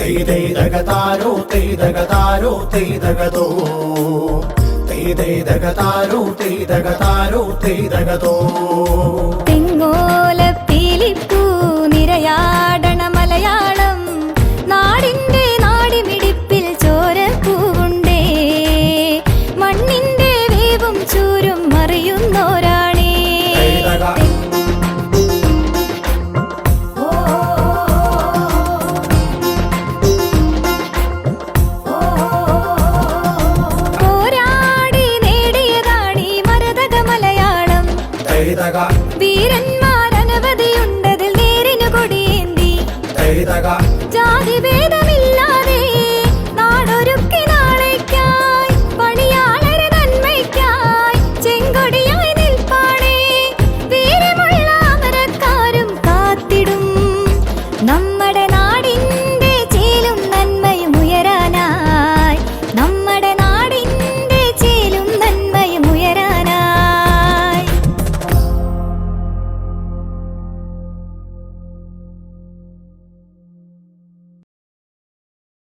തെയ്തൈതകതാരോ തെയ്തകതാരോ തെയ്തകതോ തെയ്തൈതകതാരോ തെയ്തകതാരോ തെയ്തകതോ തെയ്തക വീരന്മാരനവധിയുണ്ടതിൽ നേരിനു കൊടിയേന്തി. ജാതി ജാതിഭേദ